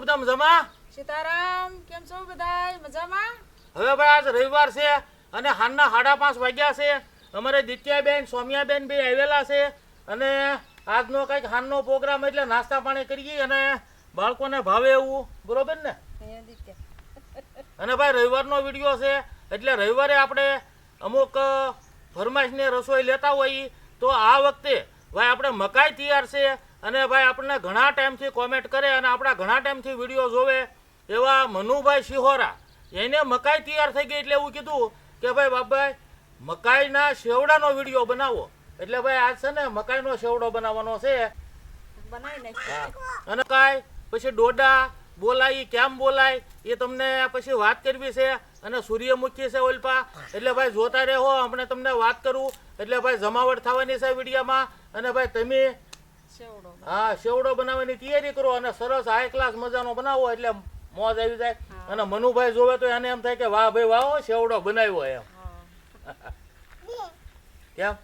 છો બધા મજામાં? સીતારામ કેમ છો બધા મજામાં? હવે ભાઈ આજ રવિવાર છે અને હાલના સાડા પાંચ વાગ્યા છે. અમારે દિત્યાબેન સોમિયાબેન બી આવેલા છે અને આજનો કંઈક હાલનો પ્રોગ્રામ એટલે નાસ્તા પાણી કરીએ અને બાળકોને ભાવે એવું. બરોબર ને? અને ભાઈ રવિવારનો વીડિયો છે એટલે રવિવારે આપણે અમુક ફરમાઈશની રસોઈ લેતા હોઈએ તો આ વખતે ભાઈ આપણે મકાઈ તૈયાર છે. અને ભાઈ આપણને ઘણા ટાઈમથી કોમેન્ટ કરે અને આપણા ઘણા ટાઈમથી વીડિયો જોવે એવા મનુભાઈ શિહોરા. એને મકાઈ તૈયાર થઈ ગઈ એટલે એવું કીધું કે ભાઈ બાપભાઈ મકાઈના શેવડાનો વીડિયો બનાવો. એટલે ભાઈ આજ છે ને મકાઈનો શેવડો બનાવવાનો છે. અને કાંઈ પછી ડોડા બોલાય કેમ બોલાય એ તમને પછી વાત કરવી છે અને સૂર્યમુખી છે ઓલપા. એટલે ભાઈ જોતા રહો હમણાં તમને વાત કરું. એટલે ભાઈ જમાવટ થવાની છે વિડીયામાં. અને ભાઈ તમે હા સેવડો બનાવવાની તૈયારી કરો અને સરસ હાઈ ક્લાસ મજાનો બનાવો એટલે મોજ આવી જાય. અને મનુભાઈ જોવે તો એને એમ થાય કે વાહ ભાઈ વાહ શેવડો સેવડો બનાવ્યો એમ. કેમ?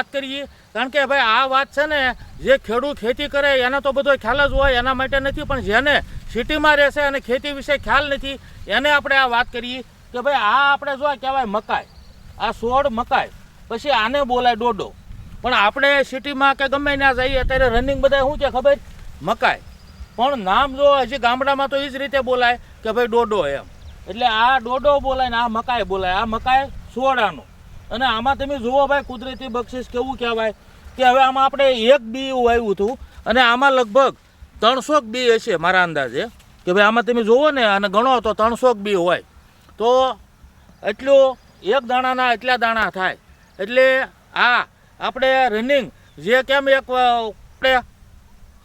વાત કરીએ, કારણ કે ભાઈ આ વાત છે ને, જે ખેડૂત ખેતી કરે, એને તો બધો ખ્યાલ જ હોય, એના માટે નથી, પણ જેને સિટીમાં રહેશે અને ખેતી વિશે ખ્યાલ નથી, એને આપણે આ વાત કરીએ કે ભાઈ આ આપણે જો કહેવાય મકાઈ, આ સોળ મકાઈ, પછી આને બોલાય ડોડો. પણ આપણે સિટીમાં કે ગમે ત્યાં જઈએ, અત્યારે રનિંગ બધા શું છે ખબર? મકાઈ. પણ નામ જો હજી ગામડામાં તો એ જ રીતે બોલાય કે ભાઈ ડોડો એમ. એટલે આ ડોડો બોલાય ને આ મકાઈ બોલાય. આ મકાઈ સોડાનો અને આમાં તમે જુઓ ભાઈ, કુદરતી બક્ષિસ કેવું કહેવાય કે હવે આમાં આપણે એક બી વાવ્યું હતું અને આમાં લગભગ ત્રણસો બી હશે મારા અંદાજે. કે ભાઈ, આમાં તમે જુઓ ને અને ગણો તો ત્રણસો બી હોય. તો એટલું એક દાણાના એટલા દાણા થાય. એટલે આ આપણે રનિંગ જે કેમ એક આપણે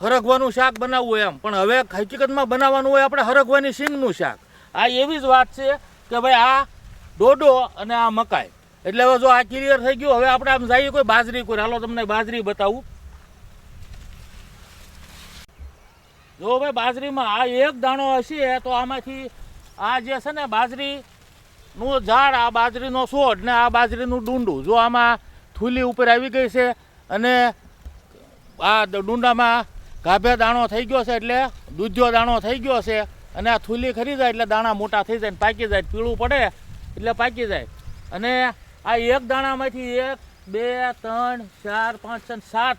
હરગવાનું શાક બનાવવું એમ. પણ હવે હકીકતમાં બનાવવાનું હોય આપણે હરગવાની સિંગનું શાક. આ એવી જ વાત છે કે ભાઈ, આ ડોડો અને આ મકાઈ. એટલે હવે જો આ ક્લિયર થઈ ગયું, હવે આપણે આમ જઈએ કોઈ બાજરી કોઈ. હાલો તમને બાજરી બતાવું. જો ભાઈ, બાજરીમાં આ એક દાણો હશે, તો આમાંથી આ જે છે ને બાજરીનું ઝાડ, આ બાજરીનો છોડ ને આ બાજરીનું ડુંડું, જો આમાં થૂલી ઉપર આવી ગઈ છે અને આ ડુંડામાં ગાભે દાણો થઈ ગયો છે એટલે દૂધ્યો દાણો થઈ ગયો છે અને આ થૂલી ખરી જાય એટલે દાણા મોટા થઈ જાય પાકી જાય, પીળું પડે એટલે પાકી જાય. અને આ એક દાણામાંથી એક, બે, ત્રણ, ચાર, પાંચ, છ સાત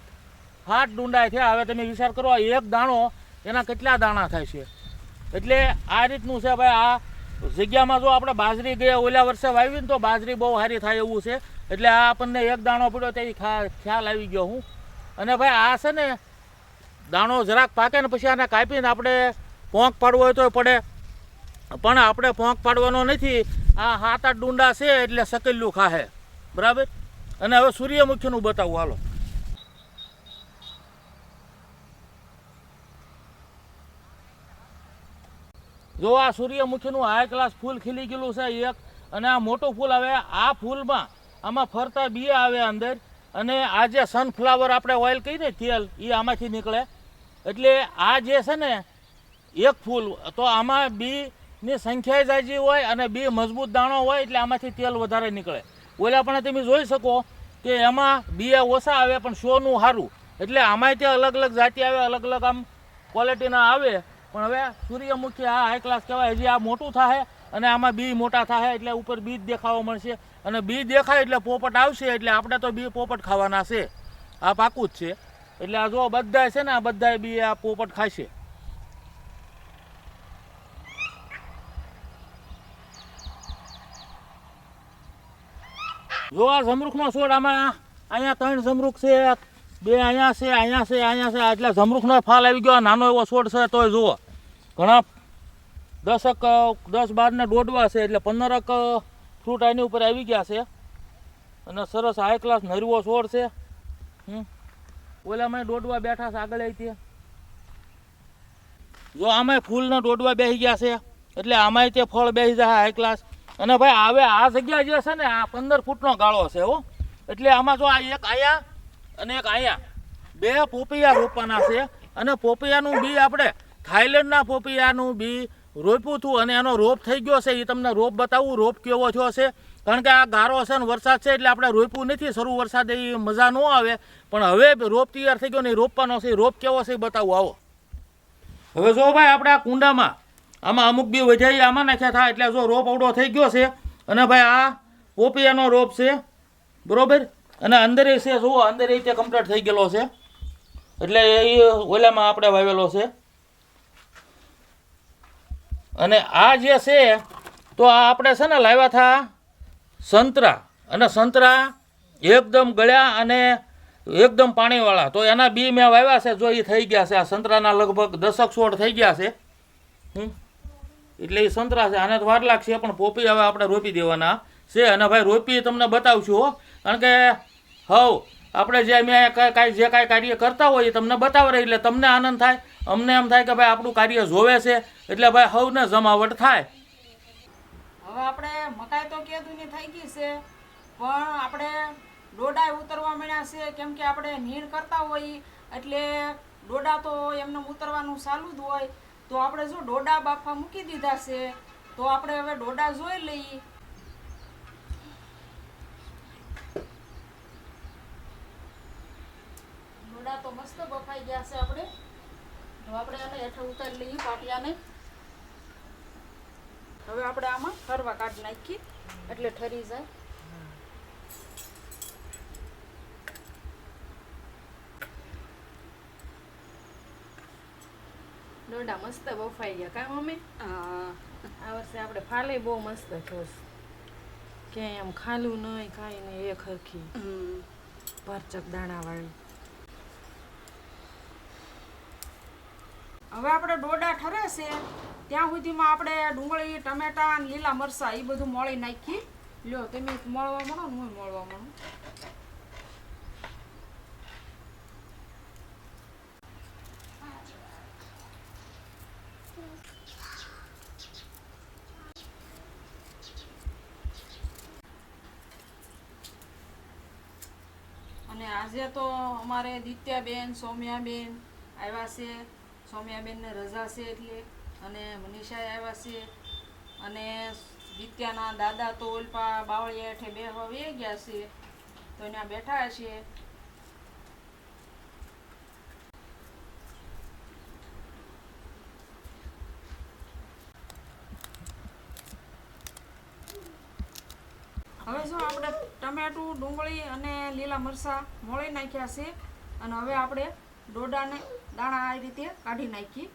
સાત ડુંડાય થયા. હવે તમે વિચાર કરો, આ એક દાણો એના કેટલા દાણા થાય છે? એટલે આ રીતનું છે ભાઈ, આ જગ્યામાં જો આપણે બાજરી ગયા ઓલા વર્ષે વાવી ને તો બાજરી બહુ સારી થાય એવું છે. એટલે આ આપણને એક દાણો પડ્યો તે ખ્યાલ આવી ગયો હું. અને ભાઈ, આ છે ને, દાણો જરાક પાકે ને પછી આને કાપીને આપણે પોંક પાડવો હોય તો પડે. પણ આપણે પોંક પાડવાનો નથી. આ હાથ આઠ ડુંડા છે એટલે સકેલું ખાહે. બરાબર? અને હવે સૂર્યમુખીનું બતાવું, હાલો. જો આ સૂર્યમુખીનું હાઈ ક્લાસ ફૂલ ખીલી ગયેલું છે એક, અને આ મોટું ફૂલ આવે, આ ફૂલમાં આમાં ફરતા બિયા આવે અંદર, અને આ જે સનફ્લાવર આપણે ઓઇલ કહીને તેલ એ આમાંથી નીકળે. એટલે આ જે છે ને, એક ફૂલ, તો આમાં બીની સંખ્યા જાજી હોય અને બે મજબૂત દાણો હોય એટલે આમાંથી તેલ વધારે નીકળે. ઓલા પણ તમે જોઈ શકો કે એમાં બિયા ઓછા આવે પણ શોનું સારું એટલે આમાંય તે અલગ અલગ જાતિ આવે, અલગ અલગ આમ ક્વોલિટીના આવે. પણ હવે સૂર્યમુખી આ હાઈ ક્લાસ કહેવાય, હજી આ મોટું થાય અને આમાં બી મોટા થાય એટલે ઉપર બીજ દેખાવા મળશે. અને બી દેખાય એટલે પોપટ આવશે એટલે આપણે તો બી પોપટ ખાવાના છે. આ પાકું જ છે. એટલે આ જો બધા છે ને, આ બધા બી આ પોપટ ખાશે. જો આ જમરૂખનો છોડ આમાં. અહીંયા ત્રણ જમરૂખ છે, બે અહીંયા છે અહીંયા છે અહીંયા છે. એટલે જમરૂખનો ફાલ આવી ગયો. નાનો એવો છોડ છે, તોય જુઓ. ઘણા દસક, દસ બારના દોડવા છે, એટલે પંદરક ફ્રૂટ આની ઉપર આવી ગયા છે. અને સરસ હાઈ ક્લાસ નરવો છોડ છે. ઓલામાં દોડવા બેઠા છે, આગળ આવી ત્યાં જો આમાં ફૂલના દોડવા બેસી ગયા છે, એટલે આમાંય તે ફળ બેસી જાય હાઈ ક્લાસ અને ભાઈ હવે આ જગ્યા જે છે ને, આ પંદર ફૂટનો ગાળો છે હો. એટલે આમાં જો આ એક આયા અને એક આયા. બે પોપિયા રોપવાના છે અને પોપિયાનું બી આપણે થાઈલેન્ડના પોપૈયાનું બી રોપ્યું હતું અને એનો રોપ થઈ ગયો છે. એ તમને રોપ બતાવું, રોપ કેવો થયો છે. કારણ કે આ ગારો છે ને, વરસાદ છે એટલે આપણે રોપ્યું નથી. શરૂ વરસાદ એ મજા ન આવે. પણ હવે રોપ તૈયાર થઈ ગયો ને રોપવાનો છે. રોપ કેવો છે એ બતાવું. આવો. હવે જો ભાઈ આપણે આ કુંડામાં આમાં અમુક બી વધારી આમાં નાખ્યા થાય એટલે જો રોપ અવડો થઈ ગયો છે, અને ભાઈ આ પોપિયાનો રોપ છે, બરોબર? અને અંદર છે, જુઓ, અંદર રીતે કમ્પ્લીટ થઈ ગયેલો છે. એટલે એ ઓલામાં આપણે વાવેલો છે. અને આ જે છે, તો આ આપણે છે ને લાવ્યા હતા સંતરા. અને સંતરા એકદમ ગળ્યા અને એકદમ પાણીવાળા. તો એના બી મેં વાવ્યા છે, જો એ થઈ ગયા છે. આ સંતરાના લગભગ દસક છોડ થઈ ગયા છે. હમ. એટલે એ સંતરા છે. આને તો વાર લાગશે પણ પોપી હવે આપણે રોપી દેવાના છે. અને ભાઈ, રોપી તમને બતાવશું કારણ કે, હવ, આપણે જે મેં કાંઈ, જે કાંઈ કાર્ય કરતા હોય એ તમને બતાવે એટલે તમને આનંદ થાય. અમને એમ થાય કે ભાઈ, આપણું કાર્ય જોવે છે. એટલે ભાઈ, હવને જમાવટ થાય. હવે આપણે મકાઈ તો કેદુની થઈ ગઈ છે, પણ આપણે ડોડા ઉતરવા માંડ્યા છે. કેમ કે આપણે નીણ કરતા હોઈએ એટલે ડોડા તો એમને ઉતરવાનું ચાલુ જ હોય. તો આપણે જો ડોડા બાફા મૂકી દીધા છે તો આપણે હવે ડોડા જોઈ લઈએ. ડોડા તો મસ્ત બફાઈ ગયા છે આપણે. તો આપણે એને હેઠળ ઉતારી લઈએ પાટિયાને. હવે આપણે આમાં ફરવા કાઢી નાખીએ એટલે ઠરી જાય. દોડા મસ્ત બફાઈ ગયા. કા મમ્મી? આ વર્ષે આપણે ફાલે બહુ મસ્ત થયોસ ક્યાંય આમ ખાલું નહીં કાંઈ નહીં એ ખરખી. ભરચક દાણાવાળી. હવે આપણે ડોડા ઠરે છે. ત્યાં સુધીમાં આપણે ડુંગળી ટમેટા લીલા મરચાં એ બધું મળી નાખી. લ્યો તમે મળવા મળો ને હું મળવા મળું. અને આજે તો અમારે દિત્યાબેન, સૌમ્યાબેન આવ્યા છે. સૌમ્યાબેનને રજા છે એટલે અને મનીષાએ આવ્યા છે. અને દિત્યાના દાદા તો ઓલપા બાવળિયા હેઠે બે હવે ગયા છે. તો ત્યાં બેઠા છે હવે જો આપણે ટમેટું, ડુંગળી અને લીલા મરચાં મોળી નાખ્યા છે. અને હવે આપણે ડોડાને દાણા આ રીતે કાઢી નાખી.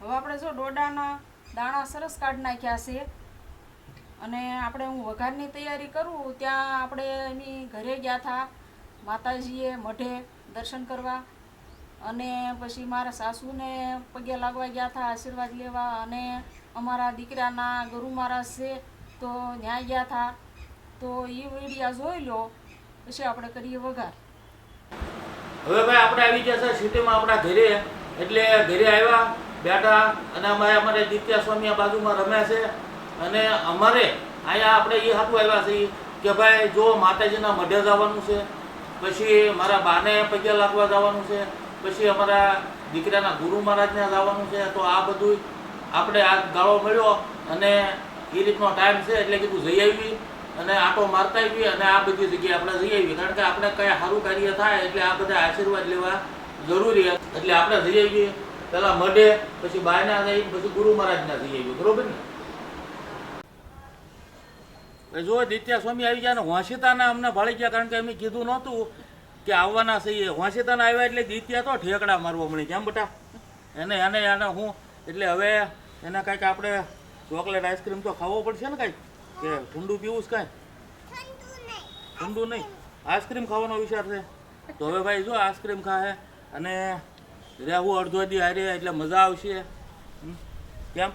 હવે આપણે જો ડોડાના દાણા સરસ કાઢી નાખ્યા છે. અને આપણે હું વઘારની તૈયારી કરું, ત્યાં આપણે એની ઘરે ગયા હતા માતાજીએ મઢે દર્શન કરવા. અને પછી મારા સાસુને પગે લાગવા ગયા હતા આશીર્વાદ લેવા અને અમારા દીકરાના ગુરુ મહારાજ છે તો ન્યાય ગયા હતા. તો એ વિડીયા જોઈ લો, પછી આપણે કરીએ વઘાર. હવે ભાઈ આપણે આવી ગયા છે સિટીમાં આપણા ઘરે, એટલે ઘરે આવ્યા, બેઠા, અને અમારે અમારે દિત્યા સ્વામી આ બાજુમાં રમે છે. અને અમારે અહીંયા આપણે એ હાથું આવ્યા છીએ કે ભાઈ જો માતાજીના મઢે જવાનું છે, પછી મારા બાને પગે લાગવા જવાનું છે પછી અમારા દીકરાના ગુરુ મહારાજને જવાનું છે, તો આ બધું આપણે આ ગાળો મળ્યો અને એ રીતનો ટાઈમ છે એટલે કીધું જઈ આવી અને આટો મારતા આવી અને આ બધી જગ્યાએ આપણે જઈ આવી કારણ કે આપણે કયા સારું કાર્ય થાય એટલે આ બધા આશીર્વાદ લેવા જરૂરી. એટલે આપણે જઈ આવીએ. પેલા મઢે, પછી બાયના જઈ પછી ગુરુ મહારાજના જઈ આવીએ. બરોબર ને? જો દિત્યા સ્વામી આવી ગયા ને વાંસિતાના અમને ભાળી ગયા, કારણ કે અમે કીધું નહોતું કે આવવાના છીએ વાંસિતાના આવ્યા એટલે દિત્યા તો ઠેકડા મારવા મળી કેમ બેટા? એને એને એને હું, એટલે હવે એને કાંઈક આપણે ચોકલેટ આઈસ્ક્રીમ તો ખાવો પડશે ને કાંઈક? કે ઠંડુ પીવું છે કાંઈ? ઠંડુ નહીં. આઈસ્ક્રીમ ખાવાનો વિચાર છે. તો હવે ભાઈ જો આઈસ્ક્રીમ ખાહે અને રહેવું અડધો દી હારે એટલે મજા આવશે? કેમ?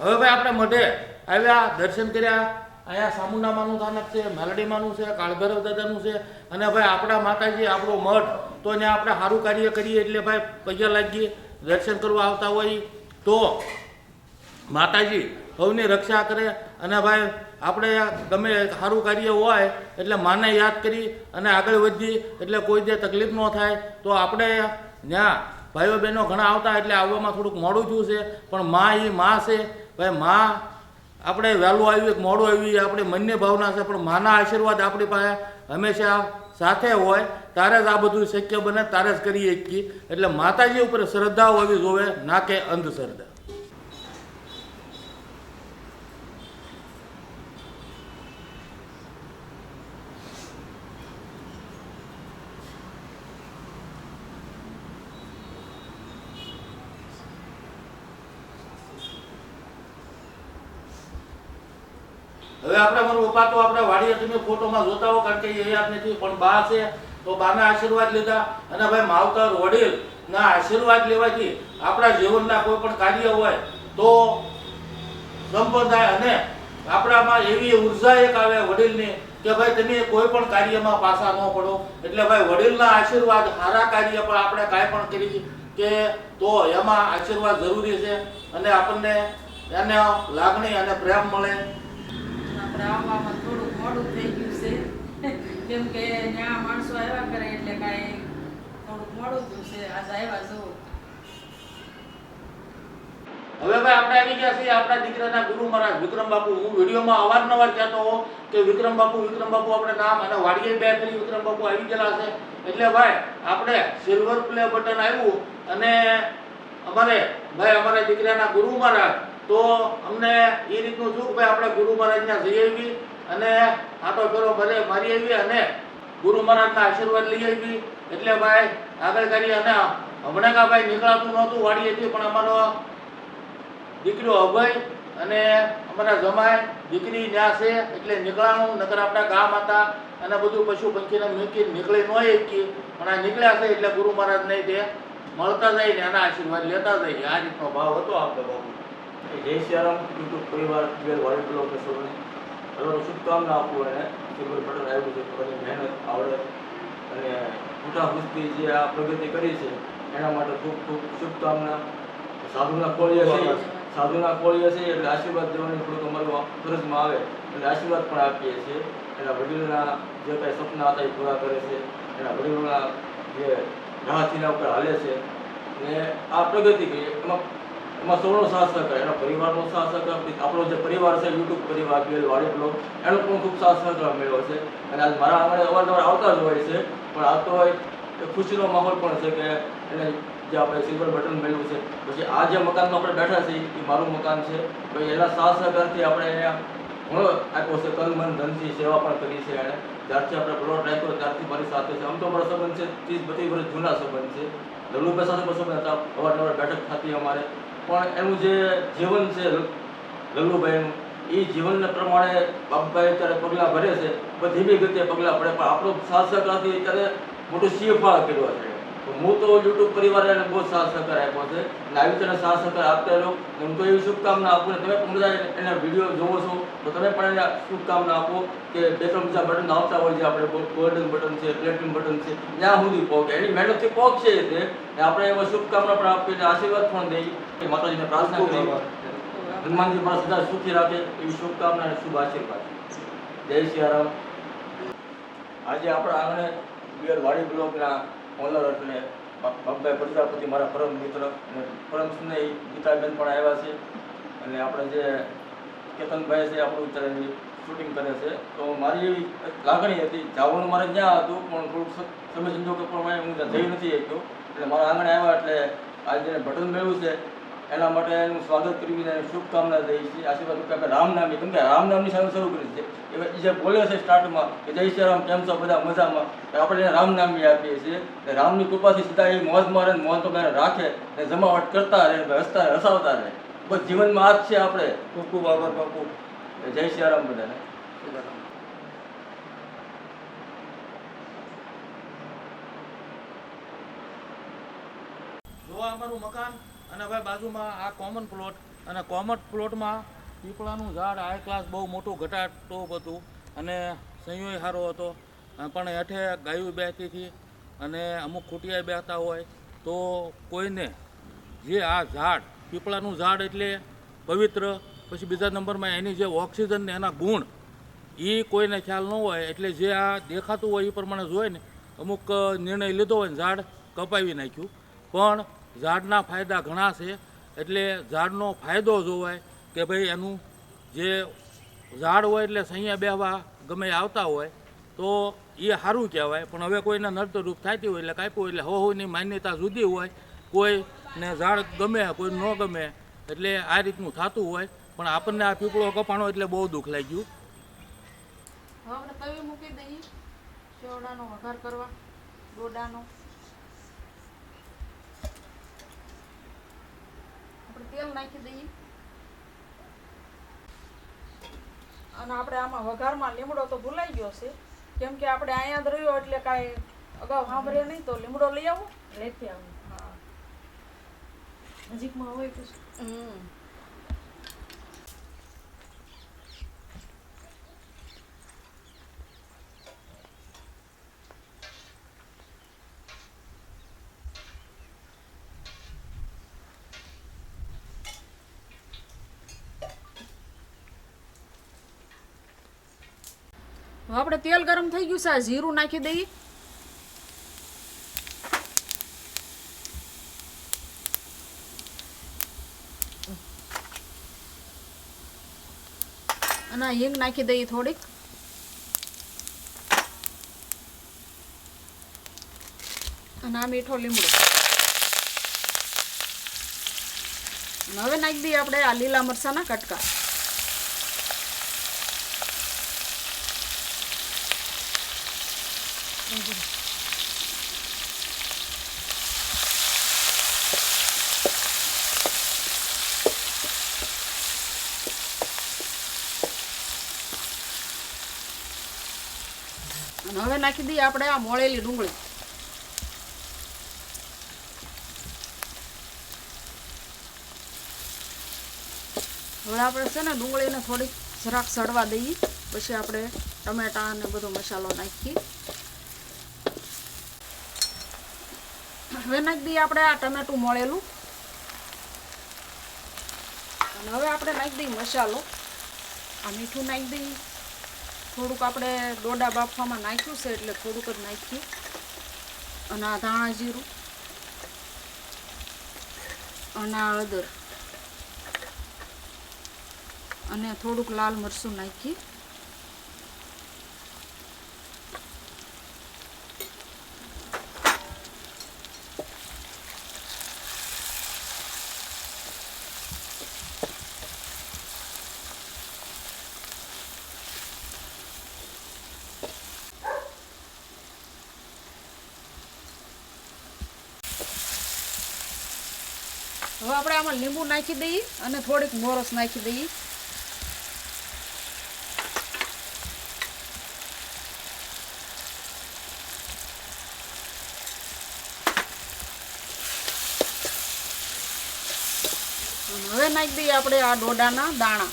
હવે ભાઈ આપણે મઢે આવ્યા, દર્શન કર્યા. અહીંયા સામુંડામાનું સ્થાનક છે, મેલડીમાનું છે, કાળભૈરવ દાદાનું છે. અને ભાઈ આપણા માતાજી, આપણો મઠ તો ત્યાં આપણે સારું કાર્ય કરીએ એટલે ભાઈ પૈસા લાગીએ, દર્શન કરવા આવતા હોય. તો માતાજી સૌની રક્ષા કરે અને ભાઈ આપણે ગમે સારું કાર્ય હોય એટલે માને યાદ કરી અને આગળ વધીએ એટલે કોઈ જે તકલીફ ન થાય. તો આપણે ત્યાં ભાઈઓ બહેનો ઘણા આવતા એટલે આવવામાં થોડુંક મોડું થયું છે, પણ મા એ મા છે. ભાઈ મા, આપણે વહેલું આવ્યું કે મોડું આવ્યું આપણી મનની ભાવના છે, પણ માના આશીર્વાદ આપણી પાસે હંમેશા સાથે હોય તારે જ આ બધું શક્ય બને તારે જ કરીએ શકીએ એટલે માતાજી ઉપર શ્રદ્ધા હોવી જોવે, ના કે અંધશ્રદ્ધા. હવે આપણે મારું પપ્પા તો આપણે વાડીએ તમે ફોટોમાં જોતા હો કારણ કે એ યાદ નથી, પણ બા છે, તો બાના આશીર્વાદ લીધા. અને ભાઈ માવતર વડીલ ના આશીર્વાદ લેવાથી આપણા જીવનના કોઈ પણ કાર્ય હોય તો સંપ્રદાય અને આપણામાં એવી ઊર્જા એક આવે વડીલની કે ભાઈ તમે કોઈ પણ કાર્યમાં પાછા ન પડો. એટલે ભાઈ વડીલના આશીર્વાદ સારા કાર્ય પણ આપણે કાંઈ પણ કરી કે તો એમાં આશીર્વાદ જરૂરી છે. અને આપણને એને લાગણી અને પ્રેમ મળે. આવવામાં થોડુંક મોડું થઈ ગયું છે. કેમ કે ત્યાં માણસો આવ્યા કરે એટલે કાંઈ થોડુંક મોડું થયું છે. આજ આવ્યા જો હવે ભાઈ આપણે આવી ગયા છીએ આપણા દીકરાના ગુરુ મહારાજ વિક્રમ બાપુ હું વિડીયોમાં અવારનવાર કહેતો હોઉં કે વિક્રમ બાપુ વિક્રમ બાપુ આપણે નામ અને વાડીએ બે કરી વિક્રમ બાપુ આવી ગયેલા છે. એટલે ભાઈ, આપણે સિલ્વર પ્લે બટન આવ્યું અને અમારે, ભાઈ અમારા દીકરાના ગુરુ મહારાજ તો અમને એ રીતનું શું કે ભાઈ આપણે ગુરુ મહારાજના જઈ આવી અને આટો ફેરો ભલે મારી આવી અને ગુરુ મહારાજના આશીર્વાદ લઈ આવી એટલે ભાઈ, આગળ કરી અને હમણાં કા ભાઈ નીકળાતું નહોતું વાડીએથી, પણ અમારો દીકરો અભય અને અમારા જમાય દીકરી ત્યાં છે, એટલે નીકળાણું, નકર આપણા ગામ હતા અને બધું પશુ પંખીને મૂકી નીકળી ન એકીએ પણ આ નીકળ્યા છે, એટલે ગુરુ મહારાજ નહીં તે મળતા જઈને એના આશીર્વાદ લેતા જઈએ આ રીતનો ભાવ હતો આપણે બાબુ જય સિયારામ યુટ્યુબ પરિવાર દિવેલ વાડી બ્લોગ સૌને. હલો શુભકામના આપું અને સિલ્વર બટન આવ્યું છે પોતાની મહેનત આવડત અને મોટા ખુશથી જે આ પ્રગતિ કરી છે એના માટે ખૂબ ખૂબ શુભકામના. સાધુના કોળીએ છે સાધુના કોળીએ છે એટલે આશીર્વાદ દેવાની થોડુંક અમારું ફરજમાં આવે. એટલે આશીર્વાદ પણ આપીએ છીએ. એના વડીલના જે કાંઈ સપના હતા એ પૂરા કરે છે. એના વડીલોના જે રાહથીના ઉપર હાલે છે. ને આ પ્રગતિ કરીએ. એમાં એમાં સૌનો સાથ સહકાર એના પરિવારનો સાથ સહકાર આપણો જે પરિવાર છે યુટ્યુબ પરિવાર કે વાડી બ્લોગ એનો પણ ખૂબ સાથ સહકાર મળ્યો છે. અને આજ મારા આંગણે અવારનવાર આવતા જ હોય છે, પણ આ તો એક ખુશીનો માહોલ પણ છે કે એને જે આપણે સિલ્વર બટન મળ્યું છે. પછી આ જે મકાનમાં આપણે બેઠા છીએ, એ મારું મકાન છે. પછી એના સાથ સહકારથી આપણે અહીંયા ઘણો આપ્યો છે તન મન ધનથી સેવા પણ કરી છે એણે. જ્યારથી આપણે પ્લોટ રાખ્યો, ત્યારથી મારી સાથે છે. આમ તો મારો સંબંધ છે, ત્રીસ, બત્રીસ વર્ષ જૂના સંબંધ છે. લલ્લુભાઈ સાથે પણ સંબંધ હતા. અવારનવાર બેઠક થતી અમારે. પણ એનું જે જીવન છે લલ્લુભાઈનું, એ જીવનને પ્રમાણે બાપભાઈ અત્યારે પગલાં ભરે છે. પણ ધીમી ગતિએ પગલાં ભરે પણ આપણો શાસક સહકારથી અત્યારે મોટો સિંહફાળ કર્યો છે. હું તો યુટ્યુબ પરિવારે એને બહુ સાથ સહકાર આપ્યો છે. અને આવી રીતે સાથ સહકાર આપતા હું તો એવી શુભકામના આપું તમે પણ બધા એના વીડિયો જોવો છો તો તમે પણ એને શુભકામના આપો કે બે ત્રણ બીજા બટન આવતા હોય છે આપણે ગોલ્ડન બટન છે પ્લેટિનમ બટન છે ત્યાં સુધી પહોંચે. એની મહેનતથી પહોંચશે તે. આપણે એમાં શુભકામના પણ આપીને આશીર્વાદ પણ દઈએ. માતાજીને પ્રાર્થના કરીએ. હનુમાનજી પણ સદા સુખી રાખે એવી શુભકામના અને શુભ આશીર્વાદ. જય સિયારામ. આજે આપણા આંગણે બિયર વાડી બ્લોકના ઓનર એટલે બાપભાઈ પ્રજાપતિ મારા પરમ મિત્ર પરમ સ્નેહી ગીતાબેન પણ આવ્યા છે. અને આપણે જે કેતનભાઈ છે, આપણું અત્યારે શૂટિંગ કરે છે. તો મારી એવી લાગણી હતી જવાનું મારે ત્યાં હતું, પણ થોડુંક સમય સંજોગો પ્રમાણે હું ત્યાં જઈ નથી શક્યો. એટલે મારા આંગણે આવ્યા એટલે આજે ભટન મેળવ્યું છે. એના માટે એનું સ્વાગત કરીને એને શુભકામના દઈએ છીએ. આશીર્વાદ આપણે રામનામી કેમ કે રામનામની સાથે શરૂ કરી છે. એ એ જે બોલે છે સ્ટાર્ટમાં કે જય શ્રી રામ, કેમ છો બધા મજામાં? આપણે એને રામનામી આપીએ છીએ. એટલે રામની કૃપાથી સીધા એ મોજમાં રહે મોજ તો રાખે ને જમાવટ કરતા રહે હસતા હસાવતા રહે. બસ જીવનમાં આ જ છે આપણે. ખૂબ ખૂબ આભાર પાકું જય શ્રી રામ બધાને. જોવા અમારું મકાન અને ભાઈ બાજુમાં આ કોમન પ્લોટ અને કોમન પ્લોટમાં પીપળાનું ઝાડ હાઈ ક્લાસ બહુ મોટું ઘટાટોપ હતું, અને સંયોય સારો હતો. પણ હેઠે ગાયું બેસતી હતી, અને અમુક ખૂટિયા બેસતા હોય, તો કોઈને જે આ ઝાડ, પીપળાનું ઝાડ એટલે પવિત્ર, પછી બીજા નંબરમાં એની જે ઓક્સિજન ને એના ગુણ એ કોઈને ખ્યાલ ન હોય, એટલે જે આ દેખાતું હોય એ પ્રમાણે જોઈને અમુક નિર્ણય લીધો હોય ને ઝાડ કપાવી નાખ્યું. પણ ઝાડના ફાયદા ઘણા છે, એટલે ઝાડનો ફાયદો જોવાય કે ભાઈ એનું જે ઝાડ હોય એટલે સૈયા બેહવા ગમે આવતા હોય, તો એ સારું કહેવાય. પણ હવે કોઈને નડતરૂપ થતી હોય એટલે કાપ્યું એટલે હો હોની માન્યતા જુદી હોય. કોઈને ઝાડ ગમે, કોઈ ન ગમે, એટલે આ રીતનું થતું હોય. પણ આપણને આ પીપળો કપાણો એટલે બહુ દુઃખ લાગ્યું. હવે આપણે તવી મૂકી દઈએ શેવડાનો વઘાર કરવા, ડોડાનો. આપણે તેલ નાખી દઈએ. અને આપણે આમાં વઘારમાં લીમડો તો ભૂલાઈ ગયો છે. કેમ કે આપણે અહીંયા જ રહ્યો એટલે કાંઈ અગાઉ સાંભળે નહીં તો લીમડો લઈ આવો. લેતી આવું. હા. નજીકમાં હોય તો હમ હવે આપણે તેલ ગરમ થઈ ગયું છે. આ જીરું નાખી દઈએ. અને હિંગ નાખી દઈએ થોડીક. અને આ મીઠો લીમડો. હવે નાખી દઈએ આપણે આ લીલા મરચાના કટકા અને હવે નાખી દઈએ આપણે આ મોળેલી ડુંગળી. હવે આપણે છે ને ડુંગળીને થોડીક જરાક સડવા દઈએ. પછી આપણે ટમેટા અને બધો મસાલો નાખીએ. હવે નાખી દઈએ આપણે આ ટમેટું મોળેલું. અને હવે આપણે નાખી દઈએ મસાલો. આ મીઠું નાખી દઈએ. થોડુંક આપણે ડોડા બાફવામાં નાખ્યું છે એટલે થોડુંક જ નાખ્યું. અને આ ધાણા જીરું. અને આ હળદર અને થોડુંક લાલ મરચું નાખી. હવે આપણે આમાં લીંબુ નાખી દઈએ અને થોડીક મોરસ નાખી દઈએ. હવે નાખી દઈએ આપણે આ ડોડાના દાણા.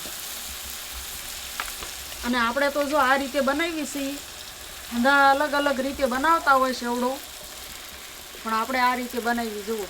અને આપણે તો જો આ રીતે બનાવી છીએ બધા અલગ અલગ રીતે બનાવતા હોય સેવડો પણ આપણે આ રીતે બનાવી, જુઓ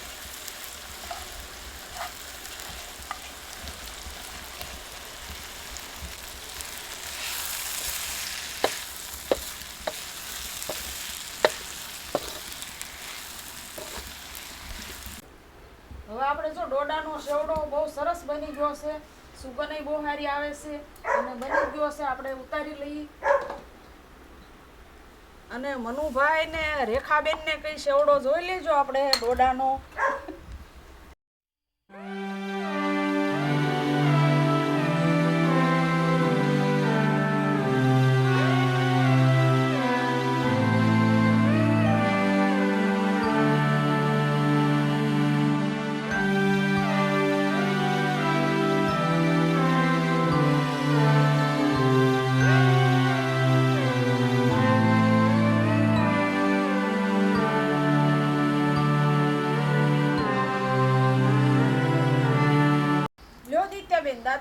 હવે આપણે જો ડોડાનો શેવડો બહુ સરસ બની ગયો છે. સુગંધ બહુ સારી આવે છે. અને બની ગયો છે. આપણે ઉતારી લઈએ. અને મનુભાઈ ને રેખાબેન ને કઈ શેવડો જોઈ લેજો આપણે ડોડાનો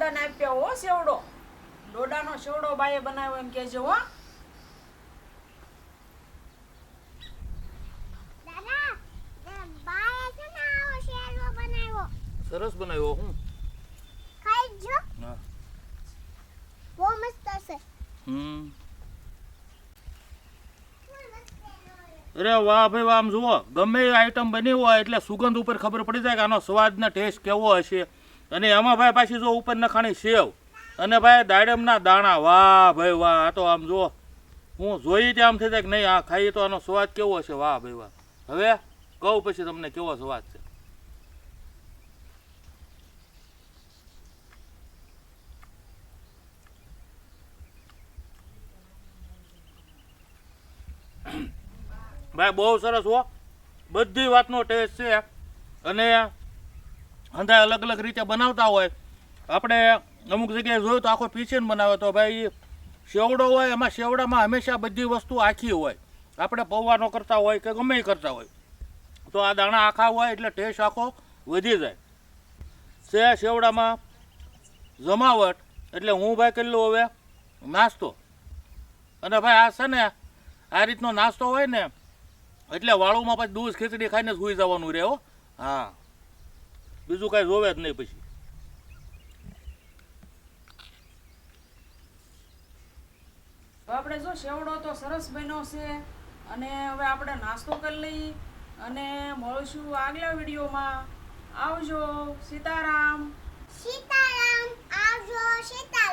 દાદાને આપ્યા હો સેવડો ડોડાનો સેવડો બાએ બનાવ્યો એમ કહેજો હો. સરસ બનાવ્યો હું. ખાઈ જો હા. બહુ મસ્ત છે હમ. અરે વાહ ભાઈ વાહ આમ જુઓ ગમે એ આઈટમ બની હોય એટલે સુગંધ ઉપર ખબર પડી જાય કે આનો સ્વાદ ને ટેસ્ટ કેવો હશે. અને એમાં ભાઈ પાછી જો ઉપર નખાણી સેવ. અને ભાઈ દાડમના દાણા, વાહ ભાઈ વાહ, આ તો આમ જો, હું જોઈ તે આમ થઈ જાય કે નહીં, આ ખાઈએ તો આનો સ્વાદ કેવો હશે વાહ ભાઈ વાહ. હવે કહું પછી તમને કેવો સ્વાદ છે. ભાઈ બહુ સરસ હો. બધી વાતનો ટેસ્ટ છે. અને અંદાજ અલગ અલગ રીતે બનાવતા હોય. આપણે અમુક જગ્યાએ જોયું તો આખો પીસીને બનાવે તો ભાઈ શેવડો હોય, એમાં શેવડામાં હંમેશા બધી વસ્તુ આખી હોય. આપણે પૌવાનો કરતા હોય કે ગમે કરતા હોય. તો આ દાણા આખા હોય એટલે ટેસ્ટ આખો વધી જાય. છે શેવડામાં જમાવટ, એટલે હું ભાઈ કેટલું હવે? નાસ્તો. અને ભાઈ આ છે ને, આ રીતનો નાસ્તો હોય ને, એટલે વાળુમાં પછી દૂધ ખીચડી ખાઈને સુઈ જવાનું રહે હો. હા. બીજું કાંઈ જોવે જ નહીં પછી. આપણે જો શેવડો તો સરસ બન્યો છે અને હવે આપણે નાસ્તો કરી લઈએ અને મળીશું આગલા વિડીયોમાં. આવજો સીતારામ. સીતારામ આવજો સીતા